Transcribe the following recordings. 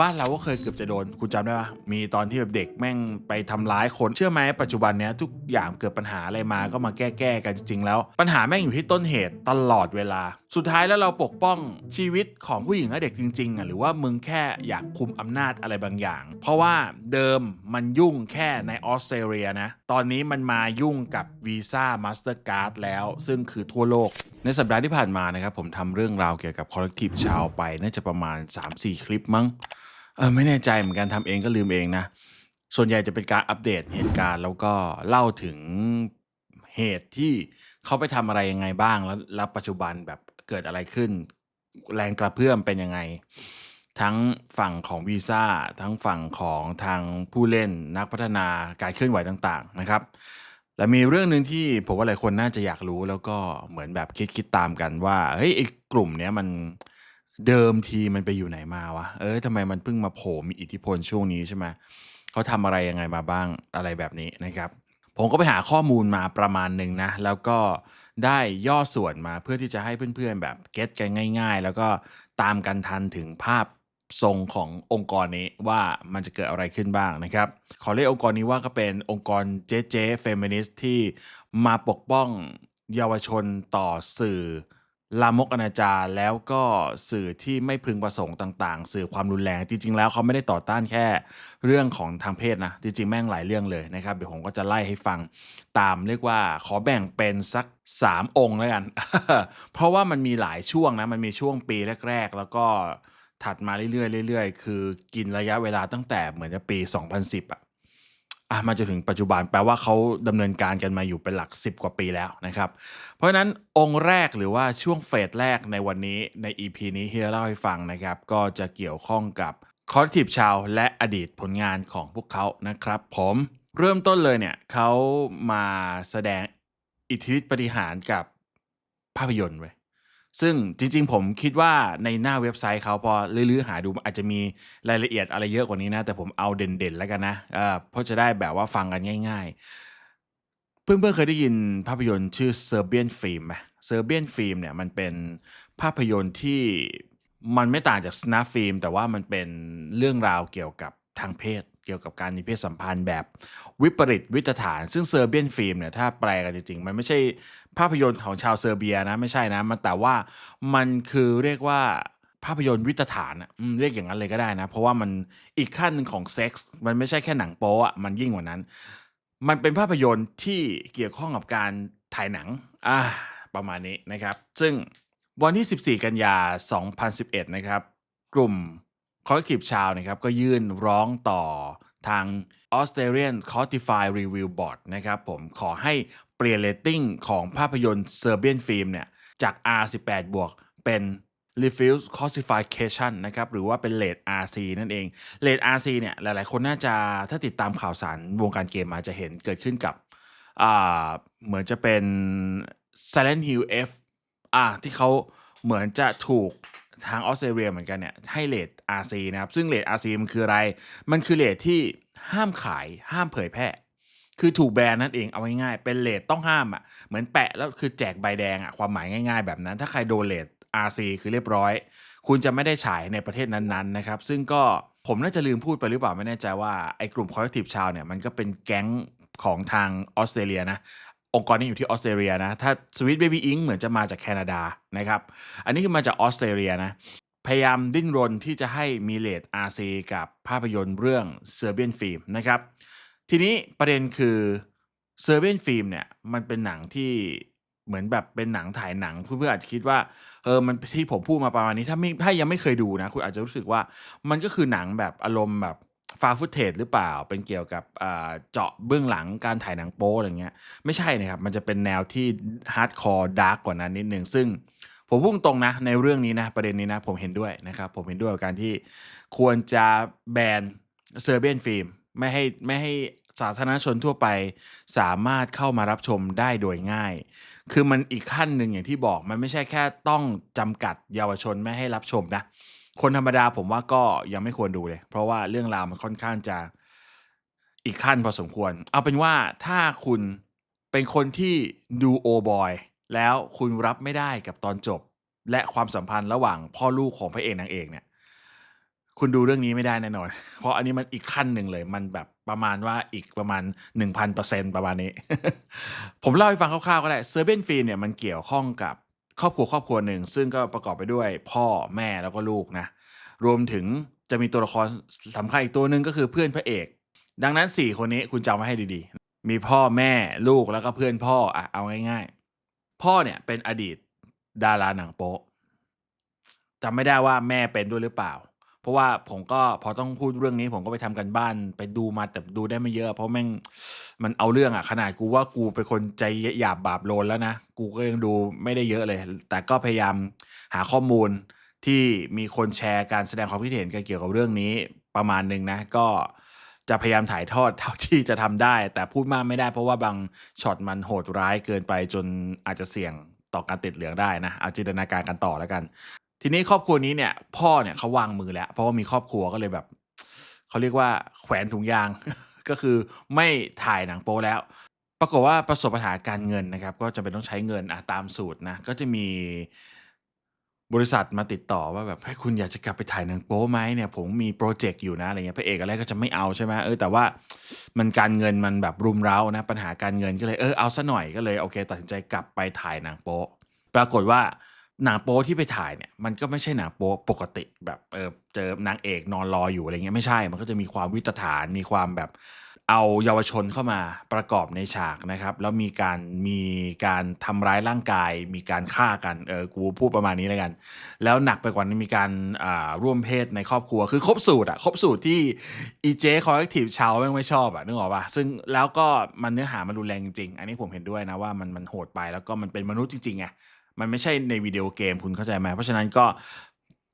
บ้านเราก็เคยเกือบจะโดนคุณจำได้ปะมีตอนที่แบบเด็กแม่งไปทำร้ายคนเชื่อไหมปัจจุบันเนี้ยทุกอย่างเกิดปัญหาอะไรมาก็มาแก้แก้กันจริงๆแล้ว ปัญหาแม่งอยู่ที่ต้นเหตุตลอดเวลา สุดท้ายแล้วเราปกป้องชีวิตของผู้หญิงและเด็กจริงๆอะหรือว่ามึงแค่อยากคุมอำนาจอะไรบางอย่าง เพราะว่าเดิมมันยุ่งแค่ในออสเตรเลียนะตอนนี้มันมายุ่งกับวีซ่ามาสเตอร์การ์ดแล้ว ซึ่งคือทั่วโลกในสัปดาห์ที่ผ่านมานะครับผมทำเรื่องราวเกี่ยวกับคอลเลกทีฟชาวไปน่าจะประมาณ 3-4 คลิปมั้ง เออไม่แน่ใจเหมือนกันทำเองก็ลืมเองนะ ส่วนใหญ่จะเป็นการอัปเดตเหตุการณ์ แล้วก็เล่าถึงเหตุที่เขาไปทำอะไรยังไงบ้างแล้วแล้วปัจจุบันแบบเกิดอะไรขึ้น แรงกระเพื่อมเป็นยังไง ทั้งฝั่งของวีซ่าทั้งฝั่งของทางผู้เล่นนักพัฒนาการเคลื่อนไหวต่างๆนะครับ และมีเรื่องหนึ่งที่ผมว่าหลายคนน่าจะอยากรู้แล้วก็เหมือนแบบคิดคิดตามกันว่าเฮ้ยไอ้กลุ่มเนี้ยมัน เดิมทีมันไปอยู่ไหนมาวะ เออทำไมมันเพิ่งมาโผล่มีอิทธิพลช่วงนี้ใช่ไหมเขาทำอะไรยังไงมาบ้างอะไรแบบนี้นะครับ ผมก็ไปหาข้อมูลมาประมาณหนึ่งนะ แล้วก็ได้ย่อส่วนมาเพื่อที่จะให้เพื่อนๆแบบเก็ตกันง่าย ๆ แล้วก็ตามกันทันถึงภาพทรงขององค์กรนี้ว่ามันจะเกิดอะไรขึ้นบ้างนะครับ ขอเรียกองค์กรนี้ว่าก็เป็นองค์กรเจ๊เจ๊เฟมินิสต์ที่มาปกป้องเยาวชนต่อสื่อ ลามกอนาจารแล้วก็สื่อที่ไม่พึงประสงค์ต่าง ๆ สื่อความรุนแรงจริง ๆ แล้วเขาไม่ได้ต่อต้านแค่เรื่องของทางเพศนะ จริง ๆ แม่งหลายเรื่องเลยนะครับเดี๋ยวผมก็จะไล่ให้ฟังตามเรียกว่าขอแบ่งเป็นสัก 3 องค์แล้วกัน เพราะว่ามันมีหลายช่วงนะ มันมีช่วงปีแรก ๆ แล้วก็ถัดมาเรื่อยๆเรื่อยๆ คือกินระยะเวลาตั้งแต่เหมือนจะปี 2010อะ อะมาจนถึงปัจจุบันแปลว่าเขาดำเนินการกันมาอยู่เป็นหลัก 10 กว่าปีแล้วนะครับ เพราะฉะนั้นองค์แรกหรือว่าช่วงเฟสแรกในวันนี้ใน EP นี้ที่จะเล่าให้ฟังนะครับ ก็จะเกี่ยวข้องกับคอร์ทีฟชาวและอดีตผลงานของพวกเขานะครับ ผมเริ่มต้นเลยเนี่ยเขามาแสดงอิทธิฤทธิปฏิหารกับภาพยนตร์ไว้ย ซึ่งจริง ๆ ผมคิดว่าในหน้าเว็บไซต์เขาพอลื้อๆหาดูอาจจะมีรายละเอียดอะไรเยอะกว่านี้นะ แต่ผมเอาเด่นๆแล้วกันนะเพราะจะได้แบบว่าฟังกันง่าย ๆ เพื่อนๆเคยได้ยินภาพยนตร์ชื่อ Serbian Film ไหม Serbian Film เนี่ยมันเป็นภาพยนตร์ที่มันไม่ต่างจาก Snuff Film แต่ว่ามันเป็นเรื่องราวเกี่ยวกับทางเพศเกี่ยวกับการมีเพศสัมพันธ์แบบวิปริตวิตฐาน ซึ่ง Serbian Film เนี่ยถ้าแปลกันจริงๆ มันไม่ใช่ ภาพยนตร์ของชาวเซอร์เบียนะไม่ใช่นะมันแต่ว่ามันคือเรียกว่าภาพยนตร์วิตฐานอะเรียกอย่างนั้นเลยก็ได้นะ เพราะว่ามันอีกขั้นหนึ่งของเซ็กส์มันไม่ใช่แค่หนังโป๊อะมันยิ่งกว่านั้น มันเป็นภาพยนตร์ที่เกี่ยวข้องกับการถ่ายหนังอ่าประมาณนี้นะครับ ซึ่งวันที่ 14 กันยา 2011 นะครับ กลุ่ม Collective ชาวนะครับก็ยื่นร้องต่อ ทาง Australian Codify Review Board นะครับผมขอให้เปลี่ยนเรตติ้งของภาพยนตร์ Serbian Film เนี่ยจาก R18 บวกเป็น refuse classification นะครับหรือว่าเป็น rate RC นั่นเอง rate RC เนี่ยหลายๆ คนน่าจะถ้าติดตามข่าวสารวงการเกมมาจะเห็นเกิดขึ้นกับเหมือนจะเป็น Silent Hill F อ่าที่เขาเหมือนจะถูก ทางออสเตรเลียเหมือนกันเนี่ยให้เลท RC นะครับ ซึ่งเลท RC มันคืออะไร มันคือเลทที่ห้ามขายห้ามเผยแพร่ คือถูกแบนนั่นเองเอาง่ายๆเป็นเลทต้องห้ามอะเหมือนแปะแล้วคือแจกใบแดงอะความหมายง่าย ๆ แบบนั้น ถ้าใครโดนเลท RC คือเรียบร้อย คุณจะไม่ได้ฉายในประเทศนั้นๆนะครับ ซึ่งก็ผมน่าจะลืมพูดไปหรือเปล่าไม่แน่ใจว่าไอ้กลุ่ม Collective ชาวเนี่ยมันก็เป็นแก๊งของทางออสเตรเลียนะ องค์กรนี้อยู่ที่ออสเตรเลียนะ ถ้า Sweet Baby Inc เหมือนจะมาจากแคนาดานะครับ อันนี้คือมาจากออสเตรเลียนะ พยายามดิ้นรนที่จะให้มีเลท RC กับภาพยนตร์เรื่อง Serbian Film นะครับ ทีนี้ประเด็นคือ Serbian Film เนี่ยมันเป็นหนังที่เหมือนแบบเป็นหนังถ่ายหนังเพื่อนๆอาจจะคิดว่าเออมันที่ผมพูดมาประมาณนี้ถ้าไม่ถ้ายังไม่เคยดูนะ คุณอาจจะรู้สึกว่ามันก็คือหนังแบบอารมณ์แบบ ฟาฟุตเทจหรือเปล่า เป็นเกี่ยวกับเจาะเบื้องหลังการถ่ายหนังโป๊อะไรเงี้ย ไม่ใช่นะครับ มันจะเป็นแนวที่ฮาร์ดคอร์ดาร์กกว่านั้นนิดนึง ซึ่งผมพุ่งตรงนะ ในเรื่องนี้นะ ประเด็นนี้นะ ผมเห็นด้วยนะครับ ผมเห็นด้วยกับการที่ควรจะแบนเซอร์เบียนฟิล์มไม่ให้ไม่ให้สาธารณชนทั่วไปสามารถเข้ามารับชมได้โดยง่าย คือมันอีกขั้นหนึ่งอย่างที่บอกมันไม่ใช่แค่ต้องจำกัดเยาวชนไม่ให้รับชมนะ คนธรรมดาผมว่าก็ยังไม่ควรดูเลย เพราะว่าเรื่องราวมันค่อนข้างจะอีกขั้นพอสมควร เอาเป็นว่าถ้าคุณเป็นคนที่ดูโอบอยแล้วคุณรับไม่ได้กับตอนจบ และความสัมพันธ์ระหว่างพ่อลูกของพระเอกนางเอกเนี่ย คุณดูเรื่องนี้ไม่ได้แน่นอน เพราะอันนี้มันอีกขั้นหนึ่งเลย มันแบบประมาณว่าอีกประมาณ 1,000%ประมาณนี้ ผมเล่าให้ฟังคร่าวๆก็ได้เซอร์เบนฟีนเนี่ยมันเกี่ยวข้องกับ ครอบครัวครอบครัวหนึ่ง ซึ่งก็ประกอบไปด้วยพ่อแม่แล้วก็ลูกนะรวมถึงจะมีตัวละครสำคัญอีกตัวหนึ่งก็คือเพื่อนพระเอก ดังนั้น 4 คนนี้คุณจำไว้ให้ดีๆ มีพ่อแม่ลูกแล้วก็เพื่อนพ่ออะเอาง่ายๆ พ่อเนี่ยเป็นอดีตดาราหนังโป๊ะจำไม่ได้ว่าแม่เป็นด้วยหรือเปล่า เพราะว่าผมก็พอต้องพูดเรื่องนี้ ผมก็ไปทำกันบ้านไปดูมาแต่ดูได้ไม่เยอะ เพราะแม่งมันเอาเรื่องอะขนาดกูว่ากูเป็นคนใจหยาบบาปโลนแล้วนะ กูก็ยังดูไม่ได้เยอะเลย แต่ก็พยายามหาข้อมูลที่มีคนแชร์การแสดงความคิดเห็นกันเกี่ยวกับเรื่องนี้ประมาณหนึ่งนะ ก็จะพยายามถ่ายทอดเท่าที่จะทำได้ แต่พูดมากไม่ได้เพราะว่าบางช็อตมันโหดร้ายเกินไปจนอาจจะเสี่ยงต่อการติดเหลืองได้นะ เอาจินตนาการกันต่อแล้วกัน ทีนี้ครอบครัวนี้เนี่ย พ่อเนี่ยเขาวางมือแล้ว เพราะว่ามีครอบครัวก็เลยแบบเขาเรียกว่าแขวนถุงยาง ก็คือไม่ถ่ายหนังโป๊แล้ว ปรากฏว่าประสบปัญหาการเงินนะครับ ก็จะเป็นต้องใช้เงินอะตามสูตรนะก็จะมีบริษัทมาติดต่อว่าแบบให้คุณอยากจะกลับไปถ่ายหนังโป๊ไหมเนี่ยผมมีโปรเจกต์อยู่นะอะไรเงี้ยพระเอกอะไรก็จะไม่เอาใช่ไหมเออแต่ว่ามันการเงินมันแบบรุมเร้านะปัญหาการเงินก็เลยเออเอาซะหน่อยก็เลยโอเคตัดสินใจกลับไปถ่ายหนังโป๊ปรากฏว่า หนังโป๊ที่ไปถ่ายเนี่ยมันก็ไม่ใช่หนังโป๊ปกติแบบเออเจอนางเอกนอนรออยู่อะไรเงี้ยไม่ใช่มันก็จะมีความวิตฐานมีความแบบเอาเยาวชนเข้ามาประกอบในฉากนะครับแล้วมีการมีการทำร้ายร่างกาย มีการฆ่ากันเออกูพูดประมาณนี้แล้วกัน แล้วหนักไปกว่านั้นมีการอ่าร่วมเพศในครอบครัวคือครบสูตรอะครบสูตรที่อีเจคอร์เรคทีฟชาวแม่งไม่ชอบอะนึกออกปะซึ่งแล้วก็มันเนื้อหามันรุนแรงจริง อันนี้ผมเห็นด้วยนะว่ามันมันโหดไปแล้วก็มันเป็นมนุษย์จริงๆไง มันไม่ใช่ในวิดีโอเกมคุณเข้าใจไหมเพราะฉะนั้นก็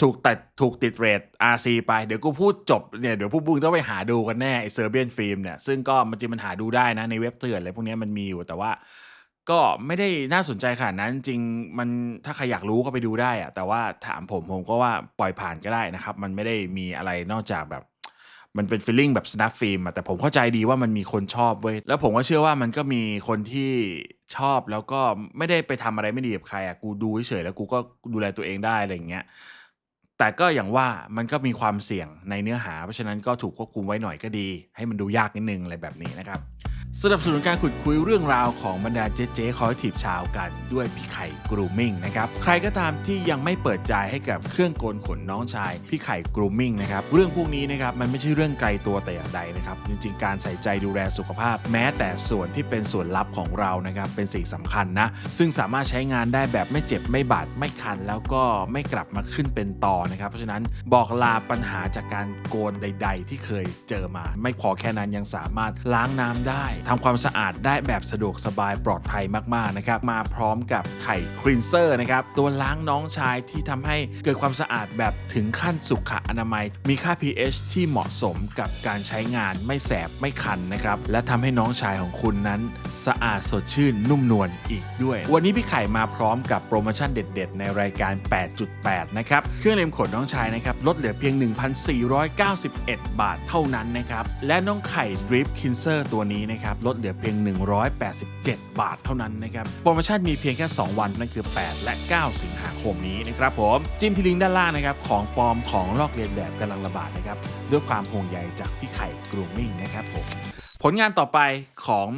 ถูกตัดถูกติดเรท RC ไป เดี๋ยวกูพูดจบเนี่ยเดี๋ยวผู้บุงต้องไปหาดูกันแน่ไอเซอร์เบียนฟิล์มเนี่ยซึ่งก็มันจริงมันหาดูได้นะในเว็บเถื่อนอะไรพวกนี้มันมีอยู่แต่ว่าก็ไม่ได้น่าสนใจขนาดนั้นจริงมันถ้าใครอยากรู้ก็ไปดูได้อะแต่ว่าถามผมผมก็ว่าปล่อยผ่านก็ได้นะครับ มันไม่ได้มีอะไรนอกจากแบบ มันเป็นฟีลลิ่งแบบสแนปฟิล์มอะแต่ผมเข้าใจดีว่ามันมีคนชอบเว้ยแล้วผมก็เชื่อว่ามันก็มีคนที่ชอบแล้วก็ไม่ได้ไปทำอะไรไม่ดีกับใครอะกูดูเฉยๆแล้วกูก็ดูแลตัวเองได้อะไรอย่างเงี้ยแต่ก็อย่างว่ามันก็มีความเสี่ยงในเนื้อหา เพราะฉะนั้นก็ถูกควบคุมไว้หน่อยก็ดี ให้มันดูยากนิดนึงอะไรแบบนี้นะครับ สนับสนุนการขุดคุยเรื่องราวของบรรดาเจ๊เจ๊คอยทีบชาวกันด้วยพี่ไข่กรูมิ่งนะครับ ใครก็ตามที่ยังไม่เปิดใจให้กับเครื่องโกนขนน้องชาย พี่ไข่กรูมิ่งนะครับ เรื่องพวกนี้นะครับมันไม่ใช่เรื่องไกลตัวแต่อย่างใดนะครับ จริงๆ การใส่ใจดูแลสุขภาพ แม้แต่ส่วนที่เป็นส่วนลับของเรานะครับเป็นสิ่งสำคัญนะ ซึ่งสามารถใช้งานได้แบบไม่เจ็บไม่บาดไม่คัน แล้วก็ไม่กลับมาขึ้นเป็นต่อนะครับ เพราะฉะนั้นบอกลาปัญหาจากการโกนใด ๆ ที่เคยเจอมา ไม่พอแค่นั้นยังสามารถล้างน้ำได้ทำความสะอาดได้แบบสะดวกสบายปลอดภัยมากๆนะครับมาพร้อมกับไข่ครีนเซอร์นะครับตัวล้างน้องชายที่ทำให้เกิดความสะอาดแบบถึงขั้นสุขอนามัย มีค่า pH ที่เหมาะสมกับการใช้งานไม่แสบไม่คันนะครับและทำให้น้องชายของคุณนั้น สะอาดสดชื่นนุ่มนวลอีกด้วย วันนี้พี่ไข่มาพร้อมกับโปรโมชั่นเด็ด ๆ ในรายการ 8.8 นะครับเครื่องเล็มขนน้องชายนะครับลดเหลือเพียง 1,491 บาทเท่านั้นนะครับและน้องไข่ดริฟคินเซอร์ตัวนี้นะครับลดเหลือเพียง 187 บาทเท่านั้นนะครับโปรโมชั่นมีเพียงแค่ 2 วันนั่นคือ 8 และ 9 สิงหาคมนี้นะครับผมจิ้มที่ลิงก์ด้านล่างนะครับของปลอมของลอกเลียนแบบกำลังระบาดนะครับด้วยความห่วงใยจากพี่ไข่กรูมิ่งนะครับผมผลงานต่อไปของ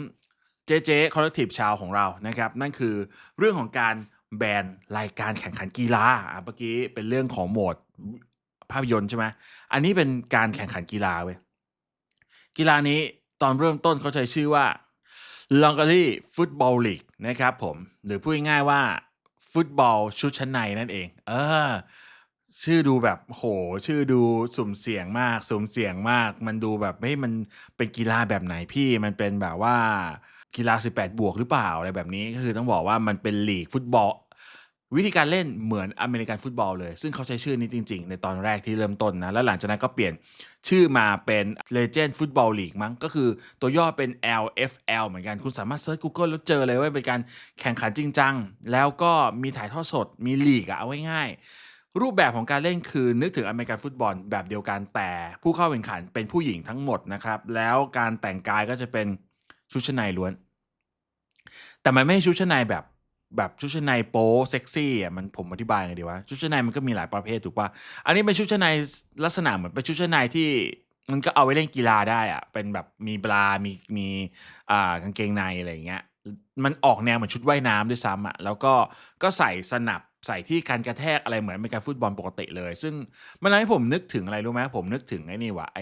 เจเจคอร์ทีฟชาวของเรานะครับนั่นคือเรื่องของการแบนรายการแข่งขันกีฬาอะเมื่อกี้เป็นเรื่องของโหมดภาพยนตร์ใช่ไหมอันนี้เป็นการแข่งขันกีฬาเว้ยกีฬานี้ ตอนเริ่มต้นเขาใช้ชื่อว่า l o n g a r y Football League นะครับผม หรือพูดง่ายๆว่า ฟุตบอลชุดชั้นในนั่นเอง เออ ชื่อดูแบบโห ชื่อดูสุ่มเสี่ยงมาก สุ่มเสี่ยงมาก มันดูแบบเฮ้ยมันเป็นกีฬาแบบไหนพี่ มันเป็นแบบว่ากีฬา 18 บวกหรือเปล่าอะไรแบบนี้ก็คือต้องบอกว่ามันเป็นลีกฟุตบอล วิธีการเล่นเหมือนอเมริกันฟุตบอลเลย ซึ่งเขาใช้ชื่อนี้จริง ๆ ในตอนแรกที่เริ่มต้นนะ แล้วหลังจากนั้นก็เปลี่ยนชื่อมาเป็น Legend Football League มั้ง ก็คือตัวย่อเป็น LFL เหมือนกัน คุณสามารถเซิร์ช Google แล้วเจอเลยว่าเป็นการแข่งขันจริงจัง แล้วก็มีถ่ายทอดสด มีลีกอะเอาง่ายๆ รูปแบบของการเล่นคือนึกถึงอเมริกันฟุตบอลแบบเดียวกัน แต่ผู้เข้าแข่งขันเป็นผู้หญิงทั้งหมดนะครับ แล้วการแต่งกายก็จะเป็นชุดชั้นในล้วน แต่มันไม่ใช่ชุดชั้นในแบบ แบบชุดชั้นในโป๊เซ็กซี่อะมันผมอธิบายไงดีวะชุดชั้นในมันก็มีหลายประเภทถูกป่ะอันนี้เป็นชุดชั้นในลักษณะเหมือนเป็นชุดชั้นในที่มันก็เอาไว้เล่นกีฬาได้อะเป็นแบบมีบรามีมีอ่ากางเกงในอะไรอย่างเงี้ยมันออกแนวเหมือนชุดว่ายน้ำด้วยซ้ำอะแล้วก็ก็ใส่สนับใส่ที่การกระแทกอะไรเหมือนเป็นการฟุตบอลปกติเลย ซึ่งมันทำให้ผมนึกถึงอะไรรู้ไหมผมนึกถึงไอ้นี่วะไอ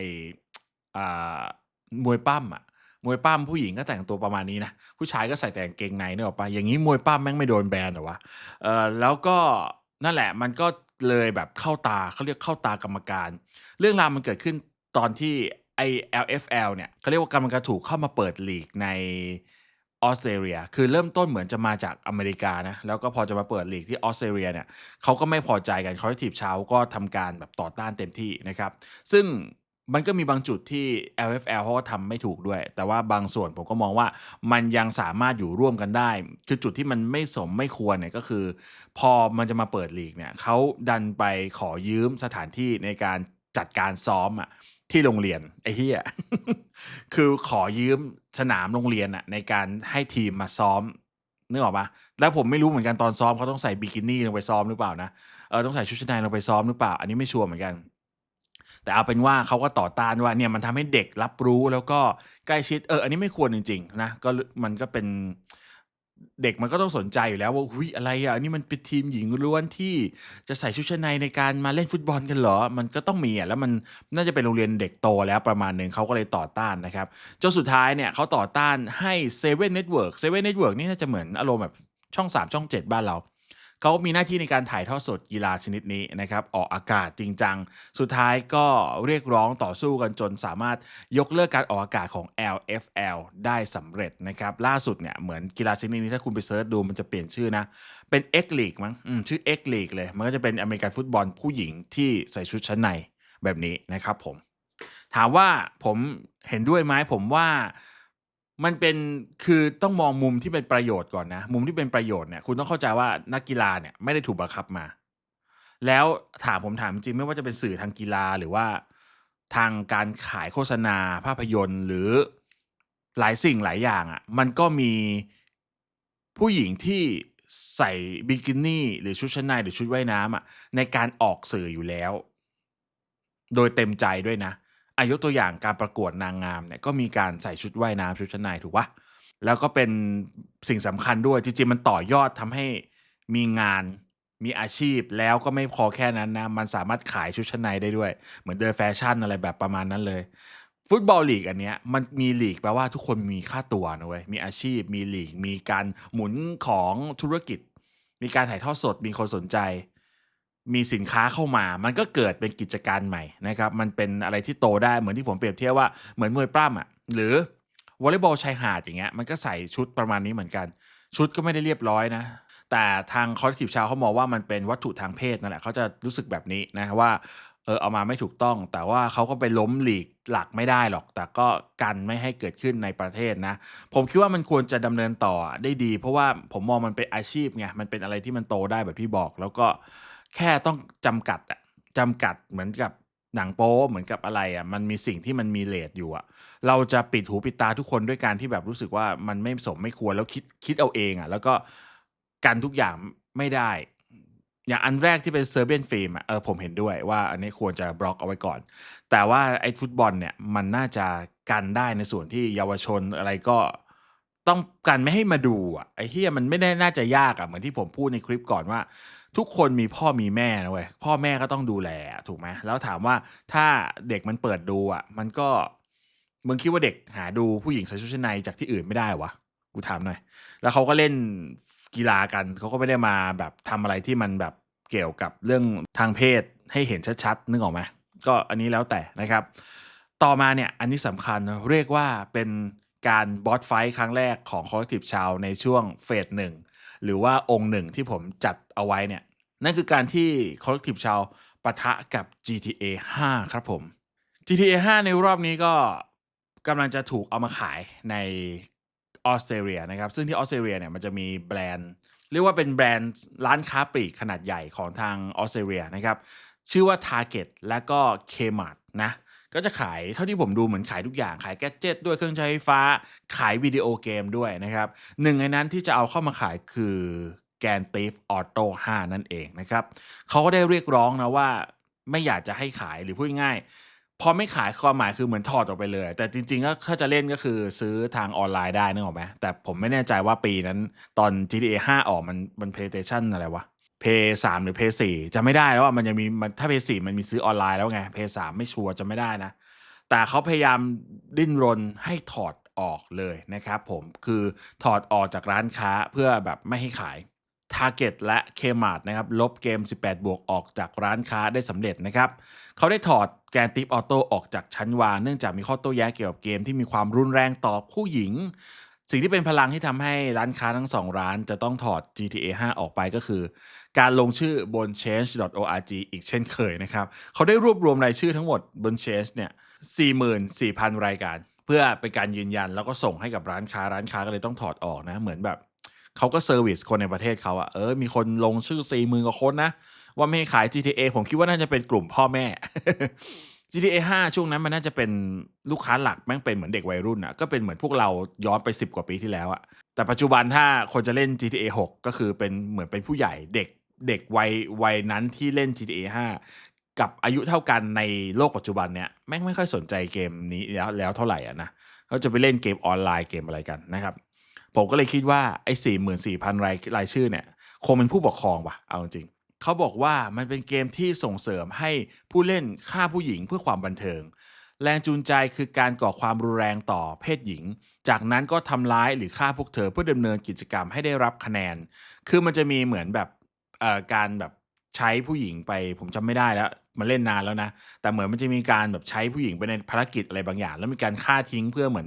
อ่ามวยปั้มอะ มวยปั้มผู้หญิงก็แต่งตัวประมาณนี้นะผู้ชายก็ใส่แต่งเกงในนึกออกปะอย่างนี้มวยปั้มแม่งไม่โดนแบนหรอวะเออแล้วก็นั่นแหละมันก็เลยแบบเข้าตาเขาเรียกเข้าตากรรมการ เรื่องราวมันเกิดขึ้นตอนที่ไอ LFL เนี่ยเขาเรียกว่ากรรมการถูกเข้ามาเปิดลีกในออสเตรเลียคือเริ่มต้นเหมือนจะมาจากอเมริกานะแล้วก็พอจะมาเปิดลีกที่ออสเตรเลียเนี่ยเขาก็ไม่พอใจกันคอร์ทีฟชาวก็ทำการแบบต่อต้านเต็มที่นะครับ ซึ่ง มันก็มีบางจุดที่ LFL เขาก็ทำไม่ถูกด้วย แต่ว่าบางส่วนผมก็มองว่ามันยังสามารถอยู่ร่วมกันได้ คือจุดที่มันไม่สมไม่ควรเนี่ยก็คือ พอมันจะมาเปิดลีกเนี่ยเขาดันไปขอยืมสถานที่ในการจัดการซ้อมอะที่โรงเรียนไอ้เหี้ยคือขอยืมสนามโรงเรียนอะในการให้ทีมมาซ้อมนึกออกปะแล้วผมไม่รู้เหมือนกันตอนซ้อมเขาต้องใส่บิกินี่ลงไปซ้อมหรือเปล่านะเออต้องใส่ชุดชั้นในลงไปซ้อมหรือเปล่า อันนี้ไม่ชัวร์เหมือนกัน แต่เอาเป็นว่าเขาก็ต่อต้านว่าเนี่ยมันทำให้เด็กรับรู้แล้วก็ใกล้ชิดเอออันนี้ไม่ควรจริงๆนะก็มันก็เป็นเด็กมันก็ต้องสนใจอยู่แล้วว่าหุยอะไรอะอันนี้มันเป็นทีมหญิงล้วนที่จะใส่ชุดชั้นในในการมาเล่นฟุตบอลกันเหรอ มันก็ต้องมีอะแล้วมันน่าจะเป็นโรงเรียนเด็กโตแล้วประมาณหนึ่งเขาก็เลยต่อต้านนะครับจนสุดท้ายเนี่ยเขาต่อต้านให้เซเว่นเน็ตเวิร์กเซเว่นเน็ตเวิร์กนี่น่าจะเหมือนอารมณ์แบบช่อง 3 ช่อง 7 บ้านเรา เขามีหน้าที่ในการถ่ายทอดสดกีฬาชนิดนี้นะครับออกอากาศจริงจัง สุดท้ายก็เรียกร้องต่อสู้กันจนสามารถยกเลิกการออกอากาศของ LFL ได้สำเร็จนะครับล่าสุดเนี่ยเหมือนกีฬาชนิดนี้ถ้าคุณไปเซิร์ชดูมันจะเปลี่ยนชื่อนะเป็น X League มั้งชื่อ X League เลย มันก็จะเป็นอเมริกันฟุตบอลผู้หญิงที่ใส่ชุดชั้นในแบบนี้นะครับผมถามว่าผมเห็นด้วยไหมผมว่า มันเป็นคือต้องมองมุมที่เป็นประโยชน์ก่อนนะ มุมที่เป็นประโยชน์เนี่ยคุณต้องเข้าใจว่านักกีฬาเนี่ยไม่ได้ถูกบังคับมา แล้วถามผมถามจริงไม่ว่าจะเป็นสื่อทางกีฬาหรือว่า ทางการขายโฆษณาภาพยนตร์ หรือหลายสิ่งหลายอย่างอะ่ะมันก็มีผู้หญิงที่ใส่บิกินี่หรือชุดชั้นในหรือชุดว่ายน้ำอะในการออกสื่ออยู่แล้ว โดยเต็มใจด้วยนะ อายกตัวอย่างการประกวดนางงามเนี่ยก็มีการใส่ชุดว่ายน้ำชุดชั้นในถูกปะแล้วก็เป็นสิ่งสำคัญด้วยจริงๆมันต่อยอดทำให้มีงานมีอาชีพแล้วก็ไม่พอแค่นั้นนะ มันสามารถขายชุดชั้นในได้ด้วย เหมือนเดินแฟชั่นอะไรแบบประมาณนั้นเลย ฟุตบอลลีกอันเนี้ยมันมีลีกแปลว่าทุกคนมีค่าตัวนะเว้ยมีอาชีพ มีลีก มีการหมุนของธุรกิจ มีการถ่ายทอดสดมีคนสนใจ มีสินค้าเข้ามา มันก็เกิดเป็นกิจการใหม่นะครับ มันเป็นอะไรที่โตได้เหมือนที่ผมเปรียบเทียบว่าเหมือนมวยปล้ำอะหรือวอลเลย์บอลชายหาดอย่างเงี้ยมันก็ใส่ชุดประมาณนี้เหมือนกัน ชุดก็ไม่ได้เรียบร้อยนะ แต่ทางคอร์ทีฟชาวเขามองว่ามันเป็นวัตถุทางเพศนั่นแหละเขาจะรู้สึกแบบนี้นะว่าเออเอามาไม่ถูกต้อง แต่ว่าเขาก็ไปล้มหลีกหลักไม่ได้หรอก แต่ก็กันไม่ให้เกิดขึ้นในประเทศนะ ผมคิดว่ามันควรจะดำเนินต่อได้ดี เพราะว่าผมมองมันเป็นอาชีพไงมันเป็นอะไรที่มันโตได้แบบที่บอกแล้วก็ แค่ต้องจำกัดอะจำกัดเหมือนกับหนังโป๊เหมือนกับอะไรอะมันมีสิ่งที่มันมีเลทอยู่อะเราจะปิดหูปิดตาทุกคนด้วยการที่แบบรู้สึกว่ามันไม่สมไม่ควรแล้วคิดคิดเอาเองอะแล้วก็กันทุกอย่างไม่ได้ อย่างอันแรกที่เป็นเซอร์เบียนฟิล์มอะเออผมเห็นด้วยว่าอันนี้ควรจะบล็อกเอาไว้ก่อน แต่ว่าไอ้ฟุตบอลเนี่ยมันน่าจะกันได้ในส่วนที่เยาวชนอะไรก็ต้องกันไม่ให้มาดูอะไอ้เฮียมันไม่ได้น่าจะยากอะเหมือนที่ผมพูดในคลิปก่อนว่า ทุกคนมีพ่อมีแม่นะเว้ยพ่อแม่ก็ต้องดูแลถูกไหมแล้วถามว่าถ้าเด็กมันเปิดดูอะ มันก็มึงคิดว่าเด็กหาดูผู้หญิงใส่ชุดชั้นในจากที่อื่นไม่ได้วะกูถามหน่อย แล้วเขาก็เล่นกีฬากันเขาก็ไม่ได้มาแบบทำอะไรที่มันแบบเกี่ยวกับเรื่องทางเพศให้เห็นชัดๆนึกออกไหมก็อันนี้แล้วแต่นะครับ ต่อมาเนี่ยอันนี้สำคัญเรียกว่าเป็นการบอสไฟท์ครั้งแรกของคอร์ทีฟชาวในช่วงเฟสหนึ่ง หรือว่าองค์หนึ่งที่ผมจัดเอาไว้เนี่ย นั่นคือการที่คอร์ทีฟชาวปะทะกับ GTA 5 ครับผม GTA 5 ในรอบนี้ก็กำลังจะถูกเอามาขายในออสเตรเลียนะครับ ซึ่งที่ออสเตรเลียเนี่ยมันจะมีแบรนด์ เรียกว่าเป็นแบรนด์ร้านค้าปลีกขนาดใหญ่ของทางออสเตรเลียนะครับ ชื่อว่า Target และก็ Kmart นะ ก็จะขายเท่าที่ผมดูเหมือนขายทุกอย่างขายแกจิตด้วยเครื่องใช้ไฟฟ้า ขายวิดีโอเกมด้วยนะครับหนึ่งในนั้นที่จะเอาเข้ามาขายคือแกนตีฟออโต้5นั่นเองนะครับเขาก็ได้เรียกร้องนะว่าไม่อยากจะให้ขายหรือพูดง่ายพอไม่ขายความหมายคือเหมือนถอดออกไปเลย แต่จริงๆก็ถ้าจะเล่นก็คือซื้อทางออนไลน์ได้นึกออกไหมแต่ผมไม่แน่ใจว่าปีนั้นตอน GTA 5 ออกมันมัน PlayStation อะไรวะ เพย์สหรือเพย์สจะไม่ได้แล้วว่ามันยังมีมันถ้าเพย์สมันมีซื้อออนไลน์แล้วไงเพย์สไม่ชัวร์จะไม่ได้นะ แต่เขาพยายามดิ้นรนให้ถอดออกเลยนะครับผมคือถอดออกจากร้านค้าเพื่อแบบไม่ให้ขาย Target และ Kmart นะครับลบเกม 18 บวกออกจากร้านค้าได้สำเร็จนะครับ เขาได้ถอดแกนติปออโต้ออกจากชั้นวาง เนื่องจากมีข้อโต้แย้งเกี่ยวกับเกมที่มีความรุนแรงต่อผู้หญิง สิ่งที่เป็นพลังที่ทำให้ร้านค้าทั้งสองร้านจะต้องถอด GTA 5 ออกไปก็คือ การลงชื่อบน change.org อีกเช่นเคยนะครับ เขาได้รวบรวมรายชื่อทั้งหมดบน change เนี่ย44,000 รายการ เพื่อเป็นการยืนยันแล้วก็ส่งให้กับร้านค้าร้านค้าก็เลยต้องถอดออกนะ เหมือนแบบเขาก็เซอร์วิสคนในประเทศเขาอะเออมีคนลงชื่อ40,000กว่าคนนะ ว่าไม่ให้ขาย GTA ผมคิดว่าน่าจะเป็นกลุ่มพ่อแม่ GTA 5 ช่วงนั้นมันน่าจะเป็นลูกค้าหลักแม่งเป็นเหมือนเด็กวัยรุ่นอะก็เป็นเหมือนพวกเราย้อนไป 10 กว่าปีที่แล้วอะแต่ปัจจุบันถ้าคนจะเล่น GTA 6 ก็คือเป็นเหมือนเป็นผู้ใหญ่เด็ก เด็กวัยวัยนั้นที่เล่น GTA 5 กับอายุเท่ากันในโลกปัจจุบันเนี่ยแม่งไม่ค่อยสนใจเกมนี้แล้วแล้วเท่าไหร่อะนะเขาจะไปเล่นเกมออนไลน์เกมอะไรกันนะครับ ผมก็เลยคิดว่าไอ้สี่หมื่นสี่พันรายรายชื่อเนี่ยคงเป็นผู้ปกครองว่ะเอาจริงเขาบอกว่ามันเป็นเกมที่ส่งเสริมให้ผู้เล่นฆ่าผู้หญิงเพื่อความบันเทิง แรงจูงใจคือการก่อความรุนแรงต่อเพศหญิง จากนั้นก็ทำร้ายหรือฆ่าพวกเธอเพื่อดำเนินกิจกรรมให้ได้รับคะแนน คือมันจะมีเหมือนแบบ การแบบใช้ผู้หญิงไป ผมจำไม่ได้แล้ว มันเล่นนานแล้วนะ แต่เหมือนมันจะมีการแบบใช้ผู้หญิงไปในภารกิจอะไรบางอย่าง แล้วมีการฆ่าทิ้งเพื่อเหมือน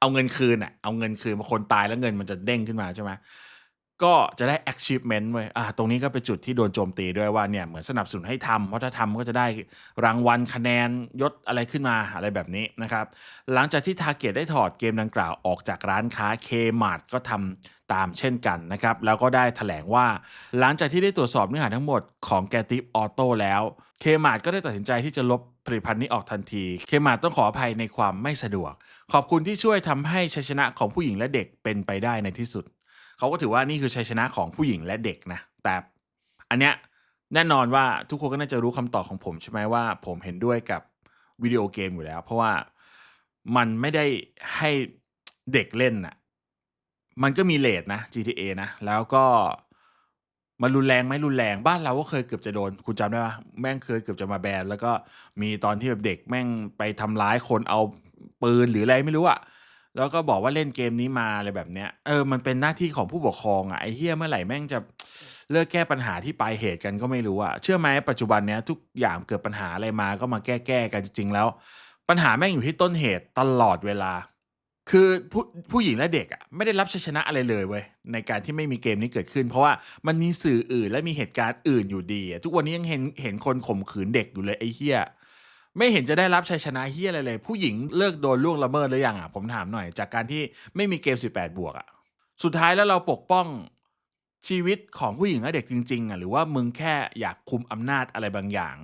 เอาเงินคืนอะเอาเงินคืนมาคนตายแล้วเงินมันจะเด้งขึ้นมาใช่ไหม ก็จะได้ achievement เว้ยอ่าตรงนี้ก็เป็นจุดที่โดนโจมตีด้วยว่าเนี่ยเหมือนสนับสนุนให้ทำเพราะถ้าทำก็จะได้รางวัลคะแนนยศอะไรขึ้นมาอะไรแบบนี้นะครับ หลังจากที่ Target ได้ถอดเกมดังกล่าวออกจากร้านค้า Kmart ก็ทำตามเช่นกันนะครับ แล้วก็ได้แถลงว่า หลังจากที่ได้ตรวจสอบเนื้อหาทั้งหมดของ g a t i p Auto แล้ว Kmart ก็ได้ตัดสินใจที่จะลบผลิตภัณฑ์นี้ออกทันที Kmart ต้องขออภัยในความไม่สะดวก ขอบคุณที่ช่วยทำให้ชัยชนะของผู้หญิงและเด็กเป็นไปได้ในที่สุด เขาก็ถือว่านี่คือชัยชนะของผู้หญิงและเด็กนะ แต่อันเนี้ยแน่นอนว่าทุกคนก็น่าจะรู้คำตอบของผมใช่ไหมว่าผมเห็นด้วยกับวิดีโอเกมอยู่แล้ว เพราะว่ามันไม่ได้ให้เด็กเล่นน่ะ มันก็มีเลทนะ GTA นะ แล้วก็มันรุนแรงไหมรุนแรงบ้านเราก็เคยเกือบจะโดน คุณจำได้ปะแม่งเคยเกือบจะมาแบนแล้วก็มีตอนที่แบบเด็กแม่งไปทำร้ายคนเอาปืนหรืออะไรไม่รู้อะ แล้วก็บอกว่าเล่นเกมนี้มาอะไรแบบเนี้ยเออมันเป็นหน้าที่ของผู้ปกครองอะไอ้เฮียเมื่อไหร่แม่งจะเลิกแก้ปัญหาที่ปลายเหตุกันก็ไม่รู้อะเชื่อไหมปัจจุบันเนี้ยทุกอย่างเกิดปัญหาอะไรมาก็มาแก้แก้กันจริงๆแล้ว ปัญหาแม่งอยู่ที่ต้นเหตุตลอดเวลา คือผู้ผู้หญิงและเด็กอะไม่ได้รับชัยชนะอะไรเลยเว้ยในการที่ไม่มีเกมนี้เกิดขึ้น เพราะว่ามันมีสื่ออื่นและมีเหตุการณ์อื่นอยู่ดี ทุกวันนี้ยังเห็นเห็นคนข่มขืนเด็กอยู่เลยไอ้เฮีย ไม่เห็นจะได้รับชัยชนะเฮียอะไรเลย ผู้หญิงเลิกโดนล่วงละเมิดหรือยังอะผมถามหน่อยจากการที่ไม่มีเกม 18 บวกอะสุดท้ายแล้วเราปกป้องชีวิตของผู้หญิงและเด็กจริงๆอะหรือว่ามึงแค่อยากคุมอำนาจอะไรบางอย่าง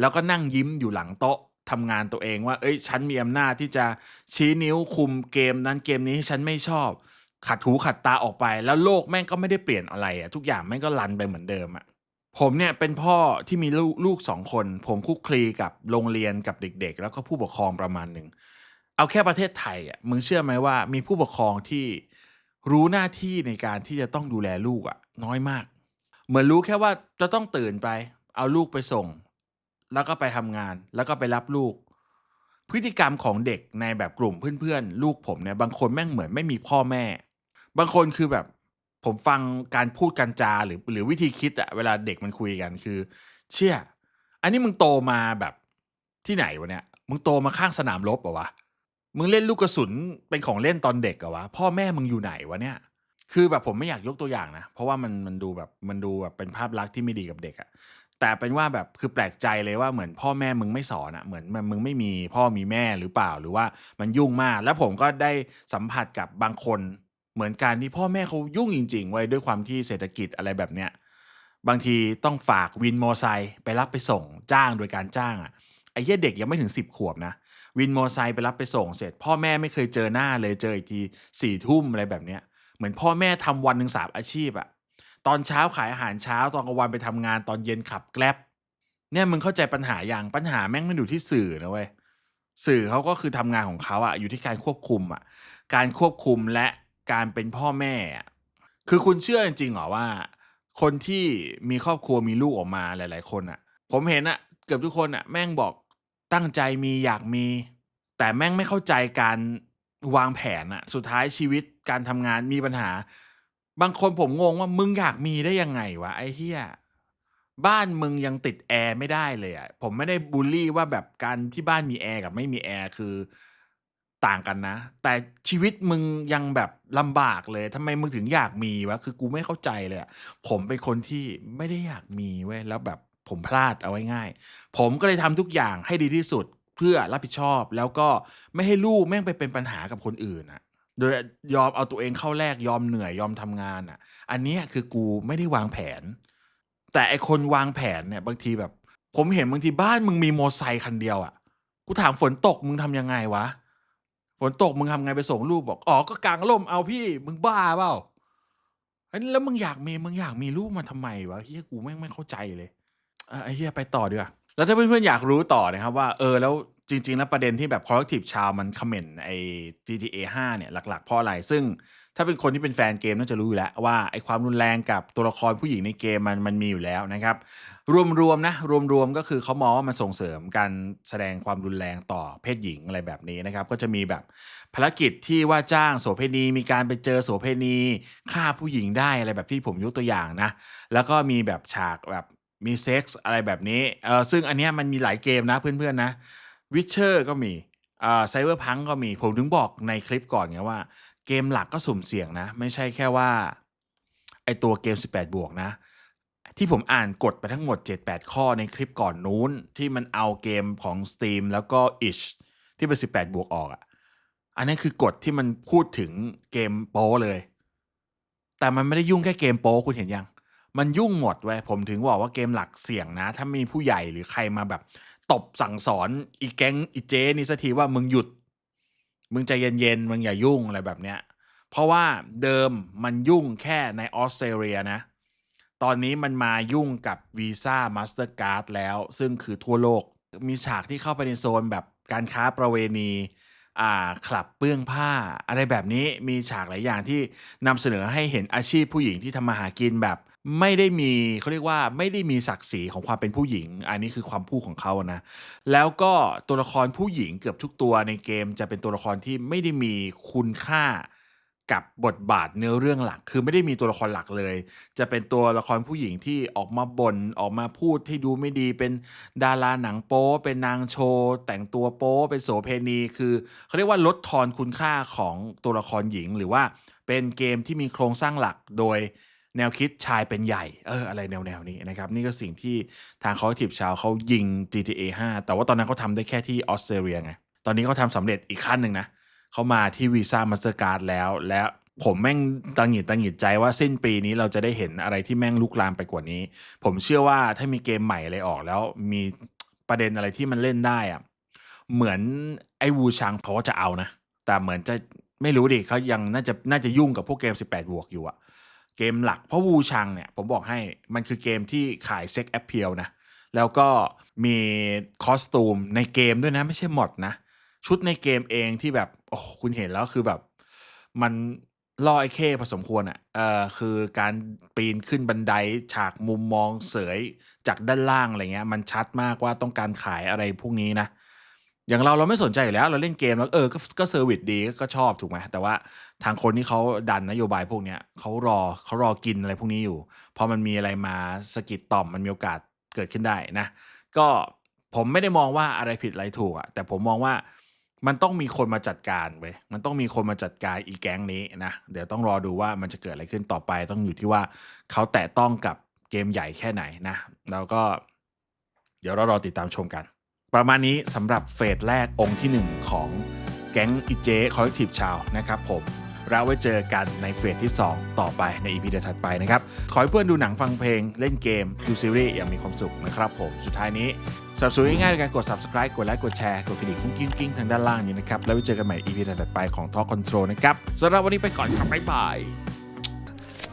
แล้วก็นั่งยิ้มอยู่หลังโต๊ะทำงานตัวเองว่า เอ้ย ฉันมีอำนาจที่จะชี้นิ้วคุมเกมนั้นเกมนี้ให้ฉันไม่ชอบ ขัดหูขัดตาออกไป แล้วโลกแม่งก็ไม่ได้เปลี่ยนอะไรอะทุกอย่างแม่งก็รันไปเหมือนเดิมอะ ผมเนี่ยเป็นพ่อที่มีลูกลูกสองคน ผมคุกคลีกับโรงเรียนกับเด็ก ๆ แล้วก็ผู้ปกครองประมาณหนึ่งเอาแค่ประเทศไทยอะมึงเชื่อไหมว่ามีผู้ปกครองที่รู้หน้าที่ในการที่จะต้องดูแลลูกอะ น้อยมาก เหมือนรู้แค่ว่าจะต้องตื่นไป เอาลูกไปส่ง แล้วก็ไปทำงาน แล้วก็ไปรับลูก พฤติกรรมของเด็กในแบบกลุ่มเพื่อนๆ ลูกผมเนี่ยบางคนแม่งเหมือนไม่มีพ่อแม่ บางคนคือแบบ ผมฟังการพูดการจาหรือหรือวิธีคิดอะเวลาเด็กมันคุยกันคือ เชี่ย อันนี้มึงโตมาแบบที่ไหนวะเนี่ย มึงโตมาข้างสนามรบเหรอวะ มึงเล่นลูกกระสุนเป็นของเล่นตอนเด็กเหรอวะ พ่อแม่มึงอยู่ไหนวะเนี่ย คือแบบผมไม่อยากยกตัวอย่างนะ เพราะว่ามันมันดูแบบมันดูแบบเป็นภาพลักษณ์ที่ไม่ดีกับเด็กอะแต่เป็นว่าแบบคือแปลกใจเลยว่าเหมือนพ่อแม่มึงไม่สอนอะเหมือนมันมึงไม่มีพ่อมีแม่หรือเปล่าหรือว่ามันยุ่งมาก แล้วผมก็ได้สัมผัสกับบางคน เหมือนกันที่พ่อแม่เขายุ่งจริง ๆ ไว้ด้วยความที่เศรษฐกิจอะไรแบบเนี้ยบางทีต้องฝากวินมอไซค์ไปรับไปส่งจ้างโดยการจ้างอะไอ้เหี้ยเด็กยังไม่ถึงสิบขวบนะ วินมอไซค์ไปรับไปส่งเสร็จ พ่อแม่ไม่เคยเจอหน้าเลยเจออีกทีสี่ทุ่มอะไรแบบเนี้ยเหมือนพ่อแม่ทำวันหนึ่งสามอาชีพอะตอนเช้าขายอาหารเช้าตอนกลางวันไปทำงานตอนเย็นขับแกล็บเนี่ยมึงเข้าใจปัญหาอย่างปัญหาแม่งมันอยู่ที่สื่อนะเว้ยสื่อเขาก็คือทำงานของเขาอะอยู่ที่การควบคุมอะการควบคุมและ การเป็นพ่อแม่ คือคุณเชื่อจริงๆหรอว่า คนที่มีครอบครัวมีลูกออกมาหลาย ๆ คนอะผมเห็นอะเกือบทุกคนอะแม่งบอกตั้งใจมีอยากมี แต่แม่งไม่เข้าใจการวางแผนอะสุดท้ายชีวิตการทำงานมีปัญหา บางคนผมงงว่ามึงอยากมีได้ยังไงวะไอ้เหี้ยบ้านมึงยังติดแอร์ไม่ได้เลยอะผมไม่ได้บูลลี่ว่าแบบการที่บ้านมีแอร์กับไม่มีแอร์คือ ต่างกันนะ แต่ชีวิตมึงยังแบบลำบากเลยทำไมมึงถึงอยากมีวะคือกูไม่เข้าใจเลยอะผมเป็นคนที่ไม่ได้อยากมีเว้ยแล้วแบบผมพลาดเอาไว้ง่าย ผมก็เลยทำทุกอย่างให้ดีที่สุดเพื่อรับผิดชอบแล้วก็ไม่ให้ลูกแม่งไปเป็นปัญหากับคนอื่นอะโดยยอมเอาตัวเองเข้าแลกยอมเหนื่อยยอมทำงานอะอันนี้คือกูไม่ได้วางแผน แต่ไอคนวางแผนเนี่ยบางทีแบบ ผมเห็นบางทีบ้านมึงมีโมไซค์คันเดียวอะกูถามฝนตกมึงทำยังไงวะ ฝนตกมึงทำไงไปส่งลูกบอกอ๋อก็กางร่มเอาพี่มึงบ้าเปล่าเฮ้แล้วมึงอยากมีมึงอยากมีลูกมาทำไมวะเฮียกูแม่งไม่เข้าใจเลยไอ้เฮียไปต่อดีกว่าแล้วถ้าเพื่อนๆอยากรู้ต่อนะครับว่าเออแล้วจริง ๆ แล้วประเด็นที่แบบ collective ชาวมันคอมเมนต์ไอ้ GTA 5 เนี่ยหลัก ๆ เพราะอะไรซึ่ง ถ้าเป็นคนที่เป็นแฟนเกมน่าจะรู้อยู่แล้วว่าไอ้ความรุนแรงกับตัวละครผู้หญิงในเกมมันมันมีอยู่แล้วนะครับ รวมๆนะ รวมๆก็คือเขามองว่ามันส่งเสริมการแสดงความรุนแรงต่อเพศหญิงอะไรแบบนี้นะครับ ก็จะมีแบบภารกิจที่ว่าจ้างโสเภณีมีการไปเจอโสเภณีฆ่าผู้หญิงได้อะไรแบบที่ผมยกตัวอย่างนะ แล้วก็มีแบบฉากแบบมีเซ็กส์อะไรแบบนี้เออซึ่งอันเนี้ยมันมีหลายเกมนะเพื่อนๆนะวิเชอร์ก็มีอ่าไซเบอร์พังก็มีผมถึงบอกในคลิปก่อนไงว่า เกมหลักก็สุ่มเสี่ยงนะ ไม่ใช่แค่ว่า ไอตัวเกม 18 บวกนะ ที่ผมอ่านกฎไปทั้งหมด 7-8 ข้อในคลิปก่อนนู้น ที่มันเอาเกมของ Steam แล้วก็ itch ที่เป็น 18 บวกออกอะ่ะ อันนั้คือกฎที่มันพูดถึงเกมโป้เลย แต่มันไม่ได้ยุ่งแค่เกมโป้คุณเห็นยัง มันยุ่งหมดเว้ยผมถึงบอกว่าเกมหลักเสี่ยงนะ ถ้ามีผู้ใหญ่หรือใครมาแบบตบสั่งสอนอีแก๊งอีเจนี่สักทีว่ามึงหยุด มึงใจเย็นๆมึงอย่ายุ่งอะไรแบบเนี้ยเพราะว่าเดิมมันยุ่งแค่ในออสเตรเลียนะ ตอนนี้มันมายุ่งกับวีซ่ามาสเตอร์การ์ดแล้ว ซึ่งคือทั่วโลกมีฉากที่เข้าไปในโซนแบบการค้าประเวณีอ่าคลับเปื้องผ้า อะไรแบบนี้มีฉากหลายอย่างที่นำเสนอให้เห็นอาชีพผู้หญิงที่ทำมาหากินแบบ ไม่ได้มีเขาเรียกว่าไม่ได้มีศักดิ์ศรีของความเป็นผู้หญิง อันนี้คือความพูดของเขานะแล้วก็ตัวละครผู้หญิงเกือบทุกตัวในเกมจะเป็นตัวละครที่ไม่ได้มีคุณค่ากับบทบาทเนื้อเรื่องหลัก คือไม่ได้มีตัวละครหลักเลย จะเป็นตัวละครผู้หญิงที่ออกมาบน่นออกมาพูดที่ดูไม่ดีเป็นดาราหนังโป๊เป็นนางโชว์แต่งตัวโป๊เป็นโสเพณีคือเขาเรียกว่าลดทอนคุณค่าของตัวละครหญิง หรือว่าเป็นเกมที่มีโครงสร้างหลักโดย แนวคิดชายเป็นใหญ่เอออะไรแนวแนวๆนี้นะครับ นี่ก็สิ่งที่ทางเขาทิบชาวเขายิง GTA 5 แต่ว่าตอนนั้นเขาทำได้แค่ที่ออสเตรเลียไง ตอนนี้เขาทำสำเร็จอีกขั้นหนึ่งนะเขามาที่วีซ่ามาสเตอร์การ์ดแล้ว และผมแม่งตังหิดตังหิดใจว่าสิ้นปีนี้เราจะได้เห็นอะไรที่แม่งลุกลามไปกว่านี้ ผมเชื่อว่าถ้ามีเกมใหม่อะไรออกแล้วมีประเด็นอะไรที่มันเล่นได้อะเหมือนไอ้วูชังเขาก็จะเอานะ แต่เหมือนจะไม่รู้ดิเขายังน่าจะน่าจะยุ่งกับพวกเกม 18 บวกอยู่อะ เกมหลัก เพราะวูชังเนี่ยผมบอกให้มันคือเกมที่ขายเซ็กแอปเพียลนะ แล้วก็มีคอสตูมในเกมด้วยนะ ไม่ใช่หมดนะ ชุดในเกมเองที่แบบ โอ้คุณเห็นแล้วคือแบบ มันล่อไอเข้พอสมควรอะ่ะเออคือการปีนขึ้นบันไดฉากมุมมองเสยจากด้านล่างอะไรเงี้ย มันชัดมากว่าต้องการขายอะไรพวกนี้นะ อย่างเราเราไม่สนใจอยู่แล้วเราเล่นเกมแล้วเออก็ก็เซอร์วิสดีก็ชอบถูกไหมแต่ว่าทางคนที่เขาดันนโยบายพวกเนี้ยเขารอเขารอกินอะไรพวกนี้อยู่พอมันมีอะไรมาสกิดต่อมมันมีโอกาสเกิดขึ้นได้นะก็ผมไม่ได้มองว่าอะไรผิดอะไรถูกอะแต่ผมมองว่ามันต้องมีคนมาจัดการเว้ยมันต้องมีคนมาจัดการอีแก๊งนี้นะเดี๋ยวต้องรอดูว่ามันจะเกิดอะไรขึ้นต่อไป ต้องอยู่ที่ว่าเขาแตะต้องกับเกมใหญ่แค่ไหนนะแล้วก็ เดี๋ยวเรารอติดตามชมกัน ประมาณนี้สำหรับเฟสแรกองค์ที่ 1 ของแก๊งอีเจคอลเลกทีฟชาวนะครับผมเราไว้เจอกันในเฟสที่ 2 ต่อไปในอีพีถัดไปนะครับ ขอให้เพื่อนดูหนังฟังเพลงเล่นเกม ดูซีรีส์อย่างมีความสุขนะครับผม สุดท้ายนี้สับสนุนง่ายๆในการกด subscribe กดไลค์กดแชร์กดกระดิ่งกุ้งกิ้งกิ้งทางด้านล่างนี้นะครับ แล้วไว้เจอกันใหม่ EP ถัดไปของ Talk Control นะครับสำหรับวันนี้ไปก่อนครับบ๊ายบาย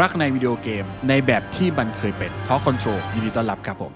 รักในวิดีโอเกมในแบบที่มันเคยเป็นท็อคอนโทรลยินดีต้อนรับครับผม